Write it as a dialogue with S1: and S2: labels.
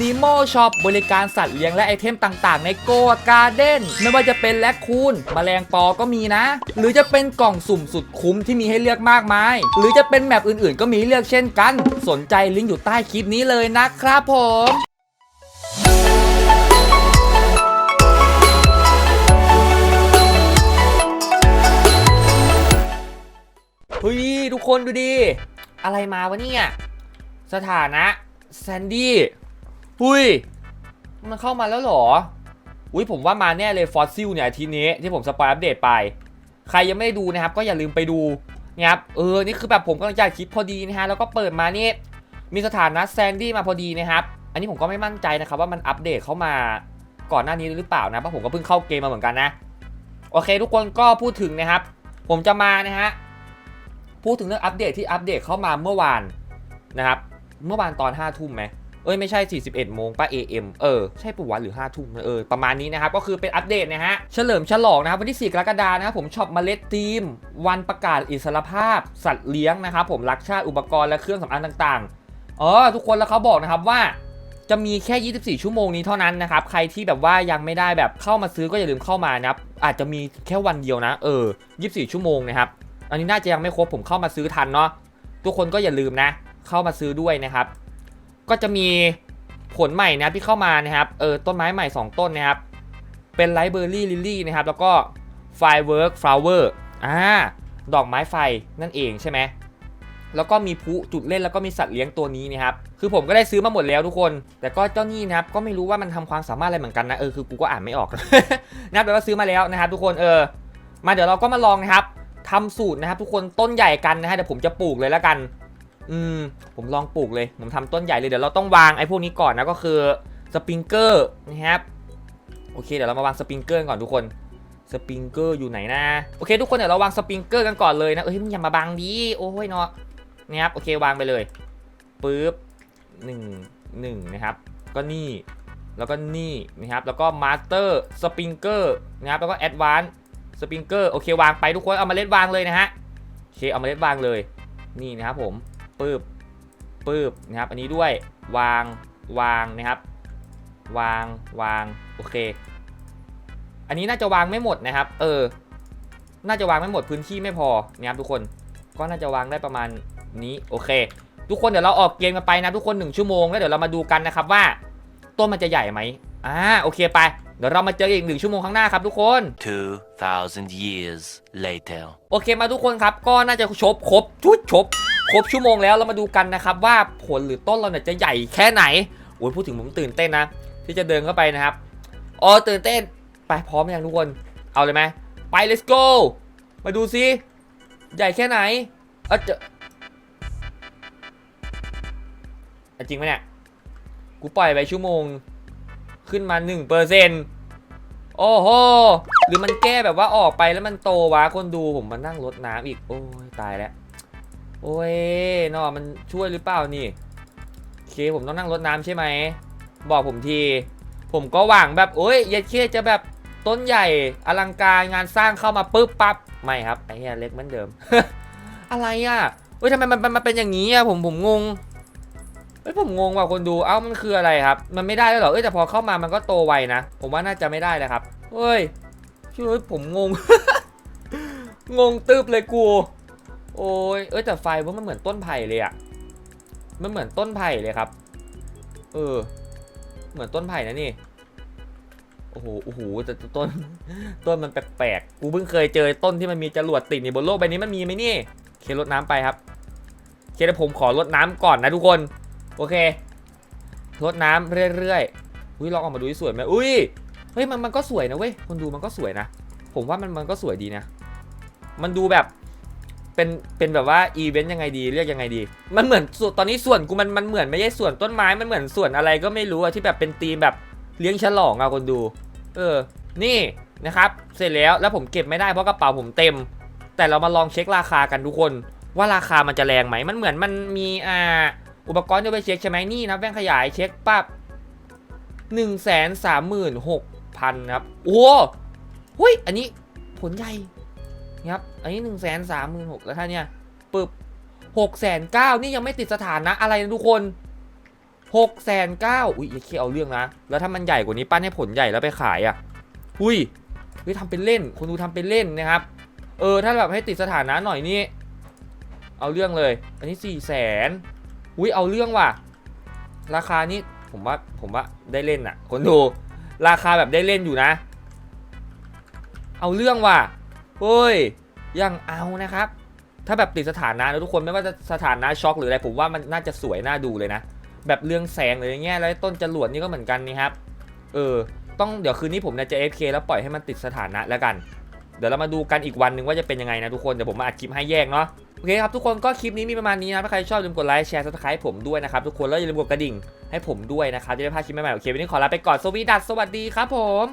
S1: นีโมช็อปบริการสัตว์เลี้ยงและไอเทมต่างๆ ในโกการ์เด้นไม่ว่าจะเป็นแลคคูนแมลงปอก็มีนะ หรือจะเป็นกล่องสุ่มสุดคุ้มที่มีให้เลือกมากมาย หรือจะเป็นแมปอื่นๆ ก็มีเลือกเช่นกัน สนใจลิงก์อยู่ใต้คลิปนี้เลยนะครับผมเฮ้ยทุกคนดูดิ อะไรมาวะเนี่ย สถานะแซนดี้ หุยมันเข้ามาแล้วหรอ อุ้ยผมว่ามาแน่เลยฟอสซิลเนี่ยอาทีนี้ที่ผมสปอยอัปเดตไป ใครยังไม่ได้ดูนะครับ ก็อย่าลืมไปดูนะครับเออ นี่คือแบบผมกำลังจะคลิปพอดีนะฮะ แล้วก็เปิดมานี่มีสถานะแซนดี้มาพอดีนะครับ อันนี้ผมก็ไม่มั่นใจนะครับว่ามันอัปเดตเข้ามาก่อนหน้านี้หรือเปล่านะเพราะผมก็เพิ่งเข้าเกมมาเหมือนกันนะ โอเค ทุกคนก็พูดถึงนะครับ ผมจะมานะฮะ พูดถึงเรื่องอัปเดตที่อัปเดตเข้ามาเมื่อวานนะครับ เมื่อวานตอน5้าทุ่มไหม อ้ยไม่ใช่ 41 โมงป่ะ AM เออ ใช่ปะวะหรือ5้าทุ่มเออ ประมาณนี้นะครับ ก็คือเป็นอัปเดตนะฮะ เฉลิมฉลองนะครับ วันที่ 4 กรกฎานะครับ ผมช็อปเมล็ดทีม วันประกาศอิสรภาพ สัตว์เลี้ยงนะครับ ผมรักชาติอุปกรณ์และเครื่องสำอางต่างๆอ๋อทุกคนแล้วเขาบอกนะครับว่าจะมีแค่ 24 ชั่วโมงนี้เท่านั้นนะครับ ใครที่แบบว่ายังไม่ได้แบบเข้ามาซื้อก็อย่าลืมเข้ามานะครับ อาจจะมีแค่วันเดียวนะ เออ 24 ชั่วโมงนะครับ อันนี้น่าจะยังไม่ครบผมเข้ามาซื้อทันเนาะ ทุกคนก็อย่าลืมนะ เข้ามาซื้อด้วยนะครับ ก็จะมีผลใหม่นะที่เข้ามานะครับเออต้นไม้ใหม่ 2 ต้นนะครับ เป็นไลเบอรี่ลิลลี่นะครับ แล้วก็ไฟเวิร์กฟลาวเวอร์อ่าดอกไม้ไฟนั่นเองใช่ไหมแล้วก็มีพลุจุดเล่นแล้วก็มีสัตว์เลี้ยงตัวนี้นะครับ คือผมก็ได้ซื้อมาหมดแล้วทุกคน แต่ก็เจ้านี่นะครับ ก็ไม่รู้ว่ามันทำความสามารถอะไรเหมือนกันนะ เออ คือกูก็อ่านไม่ออกนะครับแต่ว่าซื้อมาแล้วนะครับทุกคน เออ มาเดี๋ยวเราก็มาลองนะครับทำสูตรนะครับ ทุกคน ต้นใหญ่กันนะฮะ เดี๋ยวผมจะปลูกเลยแล้วกัน อืมผมลองปลูกเลย ผมทำต้นใหญ่เลยเดี๋ยวเราต้องวางไอ้พวกนี้ก่อนนะก็คือสปริงเกอร์นะครับโอเคเดี๋ยวเรามาวางสปริงเกอร์ก่อนทุกคนสปริงเกอร์อยู่ไหนนะโอเค ทุกคนเดี๋ยวเราวางสปริงเกอร์กันก่อนเลยนะเอ้ยมึงอย่ามาบังดีโอ้ยเนาะนะครับโอเควางไปเลยปึ๊บหนึ่งหนึ่งนะครับ ก็นี่แล้วก็นี่นะครับแล้วก็มาสเตอร์สปริงเกอร์นะครับแล้วก็แอดวานสปริงเกอร์โอเควางไปทุกคนเอามาเล็ดวางเลยนะฮะโอเคเอามาเล็ดวางเลยนี่นะครับผม ปึ๊บปึ๊บนะครับ อันนี้ด้วย วาง วางนะครับ วาง วาง โอเค อันนี้น่าจะวางไม่หมดนะครับ เออ น่าจะวางไม่หมดพื้นที่ไม่พอนะครับทุกคน ก็น่าจะวางได้ประมาณนี้ โอเค ทุกคนเดี๋ยวเราออกเกมกันไปนะทุกคน1ชั่วโมงแล้วเดี๋ยวเรามาดูกันนะครับว่าต้นมันจะใหญ่ไหมอ่า โอเคไปเดี๋ยวเรามาเจออีกหนึ่งชั่วโมงข้างหน้าครับทุกคน
S2: 2,000 years later.
S1: โอเคมาทุกคนครับ ก็น่าจะชบครบชุดชบ ครบชั่วโมงแล้วเรามาดูกันนะครับว่าผลหรือต้นเราเนี่ยจะใหญ่แค่ไหนโอ้ยพูดถึงผมตื่นเต้นนะ ที่จะเดินเข้าไปนะครับอ๋อตื่นเต้น ไปพร้อมยังทุกคน เอาเลยไหมไป let's go มาดูซิใหญ่แค่ไหนเออจะจริงไหมเนี่ย กูปล่อยไปชั่วโมง ขึ้นมา1%เปอร์เซ็นต์โอ้โห หรือมันแก้แบบว่าออกไปแล้วมันโตวะคนดูผมมานั่งรดน้ำอีก โอ้ยตายแล้ว โอ้ยนอมันช่วยหรือเปล่านี่โอเคผมต้องนั่งรดน้ำใช่ไหม บอกผมที ผมก็หวังแบบโอ้ยเย็ดเคจะแบบต้นใหญ่อลังการงานสร้างเข้ามาปุ๊บปั๊บไม่ครับไอ้เหี้ยเล็กเหมือนเดิม อะไรอะเฮ้ยทำไมมันมันเป็นอย่างนี้อะผมผมงงเฮ้ยผมงงว่ะคนดูเอ้ามันคืออะไรครับ มันไม่ได้แล้วเหรอเอ้ยแต่พอเข้ามามันก็โตไวนะ ผมว่าน่าจะไม่ได้เลยครับเฮ้ยช่วยผมงง งงตึบเลยกู โอ้ยเอ้ยแต่ไฟว่ามันเหมือนต้นไผ่เลยอะมันเหมือนต้นไผ่เลยครับ เออ เหมือนต้นไผ่นะนี่ โอ้โห โอ้โห แต่ต้น ต้นมันแปลกๆ กูเพิ่งเคยเจอต้นที่มันมีจรวดติดนี่บนโลกใบนี้มันมีไหมนี่ เครดน้ำไปครับ เคเดี๋ยวผมขอรดน้ำก่อนนะทุกคน โอเครดน้ำเรื่อยๆ อุ้ยลองออกมาดูสวยไหมอุ้ย เฮ้ยมันมันก็สวยนะเว้ย คนดูมันก็สวยนะ ผมว่ามันมันก็สวยดีนะ มันดูแบบ เป็นเป็นแบบว่าอีเวนต์ยังไงดีเรียกยังไงดี มันเหมือนตอนนี้ส่วนกูมันมันเหมือนไม่ใช่ส่วนต้นไม้มันเหมือนส่วนอะไรก็ไม่รู้อะที่แบบเป็นธีมแบบเลี้ยงฉลองอะคนดู เออ นี่นะครับเสร็จแล้วแล้วผมเก็บไม่ได้เพราะกระเป๋าผมเต็ม แต่เรามาลองเช็คราคากันทุกคน ว่าราคามันจะแรงไหมมันเหมือนมันมีอ่าอุปกรณ์ที่ไปเช็คใช่ไหมนี่นะแว่นขยายเช็คปั๊บหนึ่งแสนสามหมื่นหกพันครับโอ้โหยอันนี้ผลใหญ่ ครับ อันนี้หนึ่งแสนสามหมื่นหกแล้วท่านเนี่ยปึ๊บหกแสนเก้านี่ยังไม่ติดสถานะอะไรนะทุกคนหกแสนเก้าอุ้ยไอ้เคียเอาเรื่องนะ แล้วถ้ามันใหญ่กว่านี้ปั้นให้ผลใหญ่แล้วไปขายอะอุ้ยเฮ้ยทำเป็นเล่น คนดูทำเป็นเล่นนะครับ เออ ถ้าแบบให้ติดสถานะหน่อยนี่ เอาเรื่องเลย อันนี้สี่แสนอุ้ยเอาเรื่องว่ะ ราคานี้ผมว่าผมว่าได้เล่นอะ คนดู ราคาแบบได้เล่นอยู่นะ เอาเรื่องว่ะ เฮ้ยยังเอานะครับ ถ้าแบบติดสถานะนะทุกคนไม่ว่าจะสถานะช็อกหรืออะไรผมว่ามันน่าจะสวยน่าดูเลยนะ แบบเรื่องแสงหรืออย่างเงี้ยแล้วต้นจรวดนี่ก็เหมือนกันนี่ครับ เออ ต้องเดี๋ยวคืนนี้ผมเนี่ยจะ FK แล้วปล่อยให้มันติดสถานะแล้วกัน เดี๋ยวเรามาดูกันอีกวันหนึ่งว่าจะเป็นยังไงนะทุกคนเดี๋ยวผมมาอัดคลิปให้แยกเนาะโอเคครับทุกคนก็คลิปนี้มีประมาณนี้นะถ้าใครชอบอย่าลืมกดไลค์แชร์ซับสไครต์ผมด้วยนะครับทุกคนแล้วอย่าลืมกดกระดิ่งให้ผมด้วยนะครับจะได้พลาดคลิปใหม่ๆโอเควันนี้ขอลาไปก่อนสวีดัสสวัสดีครับผม